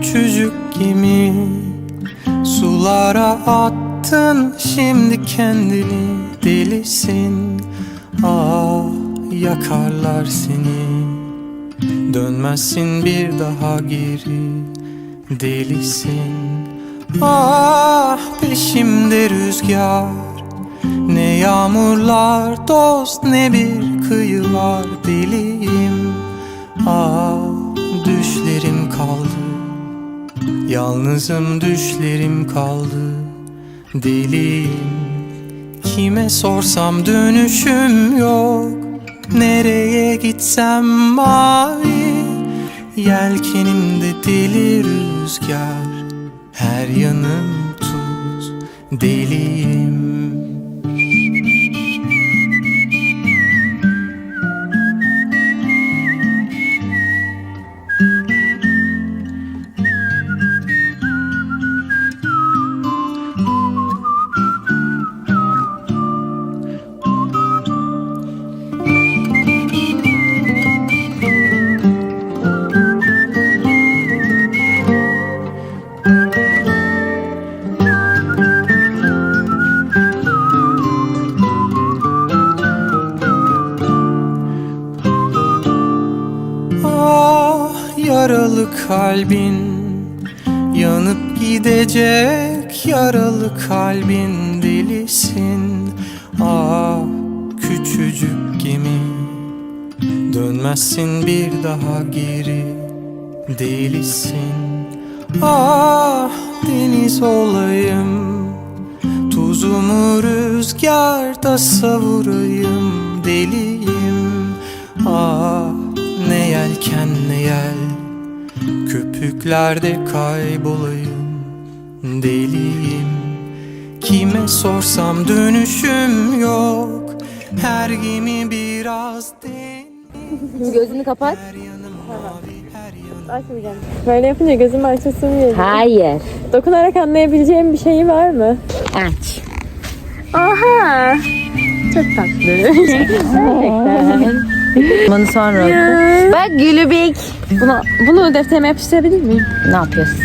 küçücük gemi Sulara attın şimdi kendini Delisin. Ah yakarlar seni. Dönmezsin bir daha geri Delisin. Ah peşimde rüzgar. Ne yağmurlar dost ne bir kıyılar Deliyim. Ah düşlerim kaldı. Yalnızım düşlerim kaldı. Deliyim. Kime sorsam dönüşüm yok. Nereye gitsem mavi. Yelkenimde deli rüzgar. Her yanım tuz. Deliyim yaralı kalbin Yanıp gidecek yaralı kalbin delisin. Ah küçücük gemi Dönmezsin bir daha geri Delisin. Ah deniz olayım Tuzumu rüzgarda savurayım Deliyim. Ah ne yelken ne yel Köpüklerde kaybolayım Deliyim Kime sorsam dönüşüm yok Her gemi biraz deniz Gözünü kapat. Açmayacağım. Böyle yapınca gözüm açasım geliyor. Hayır. Dokunarak anlayabileceğim bir şeyi var mı? Aç. Aha! Çok tatlı. Bunu sonra. Bak gülübük. Bunu, bunu defterime yapıştırabilir miyim? Ne yapıyorsun?